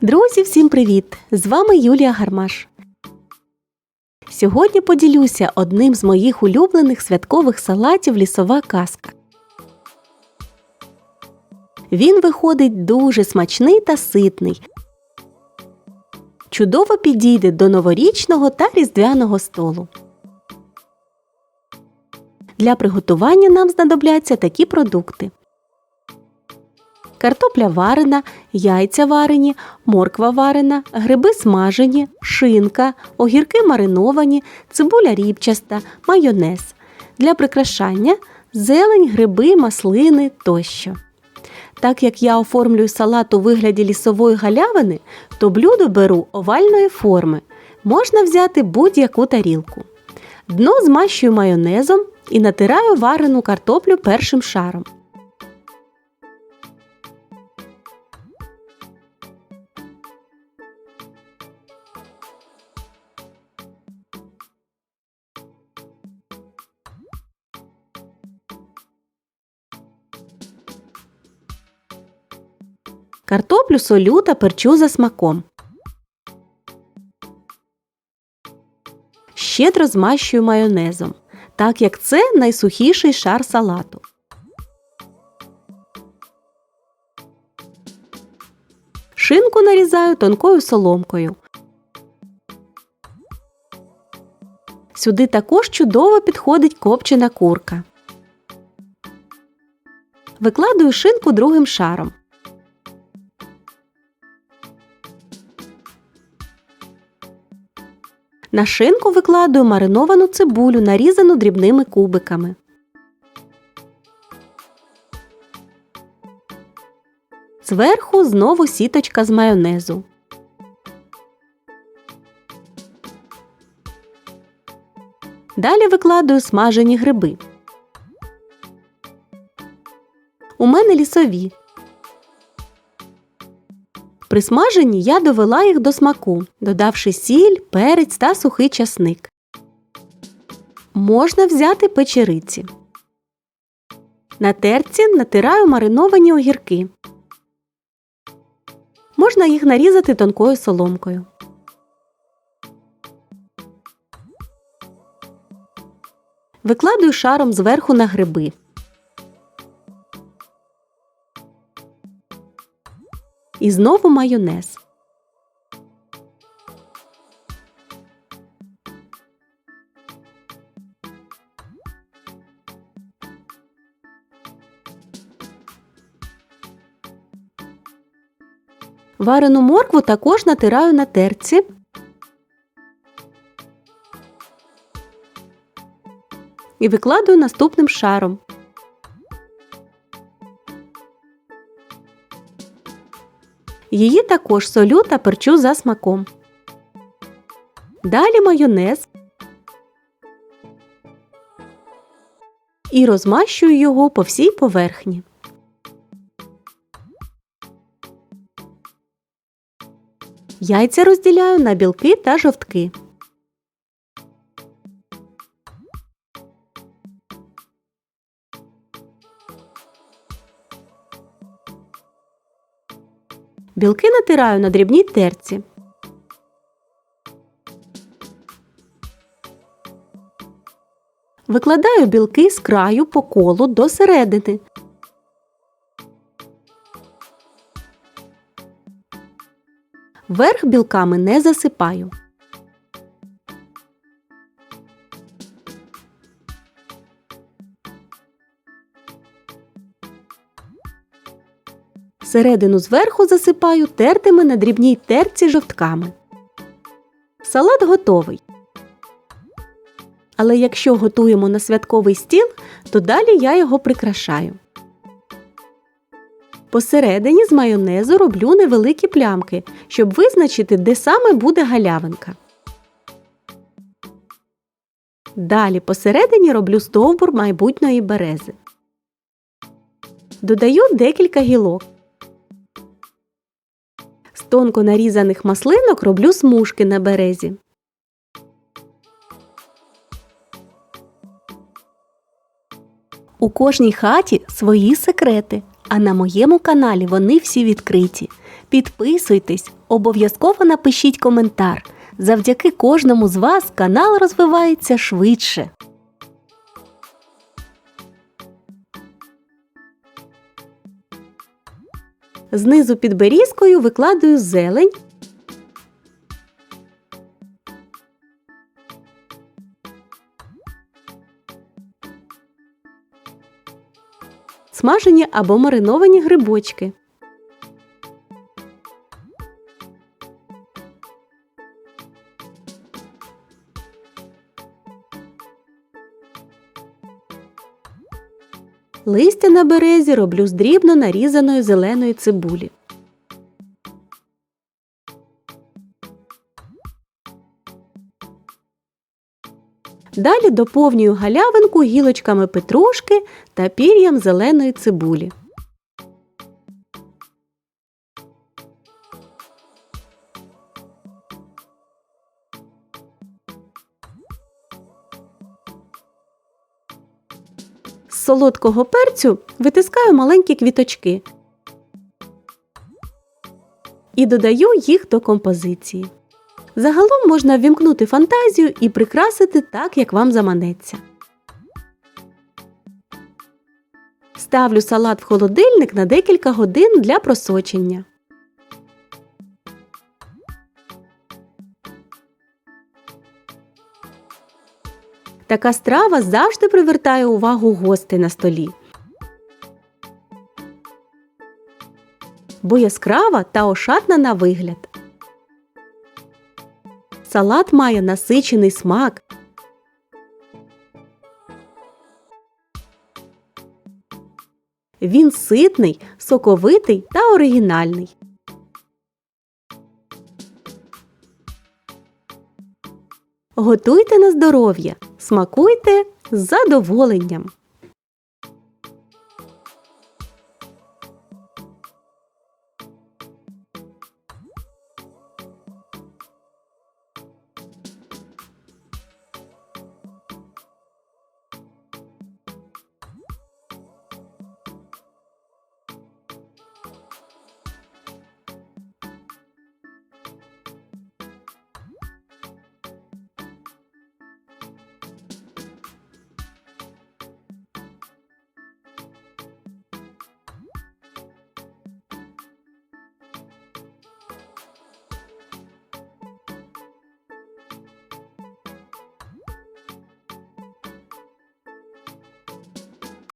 Друзі, всім привіт! З вами Юлія Гармаш. Сьогодні поділюся одним з моїх улюблених святкових салатів лісова казка. Він виходить дуже смачний та ситний. Чудово підійде до новорічного та різдвяного столу. Для приготування нам знадобляться такі продукти: картопля варена, яйця варені, морква варена, гриби смажені, шинка, огірки мариновані, цибуля рібчаста, майонез. Для прикрашання зелень, гриби, маслини тощо. Так як я оформлюю салат у вигляді лісової галявини, то блюдо беру овальної форми. Можна взяти будь-яку тарілку. Дно змащую майонезом і натираю варену картоплю першим шаром. Картоплю солю та перчу за смаком. Щедро змащую майонезом, так як це найсухіший шар салату. Шинку нарізаю тонкою соломкою. Сюди також чудово підходить копчена курка. Викладую шинку другим шаром. На шинку викладую мариновану цибулю, нарізану дрібними кубиками. Зверху знову сіточка з майонезу. Далі викладую смажені гриби. У мене лісові. При смаженні я довела їх до смаку, додавши сіль, перець та сухий часник. Можна взяти печериці. На терці натираю мариновані огірки. Можна їх нарізати тонкою соломкою. Викладую шаром зверху на гриби. І знову майонез. Варену моркву також натираю на терці. І викладую наступним шаром. Її також солю та перчу за смаком. Далі майонез і розмащую його по всій поверхні. Яйця розділяю на білки та жовтки. Білки натираю на дрібній терці. Викладаю білки з краю по колу до середини. Верх білками не засипаю. Середину зверху засипаю тертими на дрібній терці жовтками. Салат готовий. Але якщо готуємо на святковий стіл, то далі я його прикрашаю. Посередині з майонезу роблю невеликі плямки, щоб визначити, де саме буде галявинка. Далі посередині роблю стовбур майбутньої берези. Додаю декілька гілок. Тонко нарізаних маслинок роблю смужки на березі. У кожній хаті свої секрети, А на моєму каналі вони всі відкриті. Підписуйтесь, обов'язково напишіть коментар. Завдяки кожному з вас канал розвивається швидше. Знизу під берізкою викладаю зелень. Смажені або мариновані грибочки. Листя на березі роблю з дрібно нарізаної зеленої цибулі. Далі доповнюю галявинку гілочками петрушки та пір'ям зеленої цибулі. Солодкого перцю витискаю маленькі квіточки і додаю їх до композиції. Загалом можна ввімкнути фантазію і прикрасити так, як вам заманеться. Ставлю салат в холодильник на декілька годин для просочення. Така страва завжди привертає увагу гостей на столі. Бо яскрава та ошатна на вигляд. Салат має насичений смак. Він ситний, соковитий та оригінальний. Готуйте на здоров'я, смакуйте з задоволенням.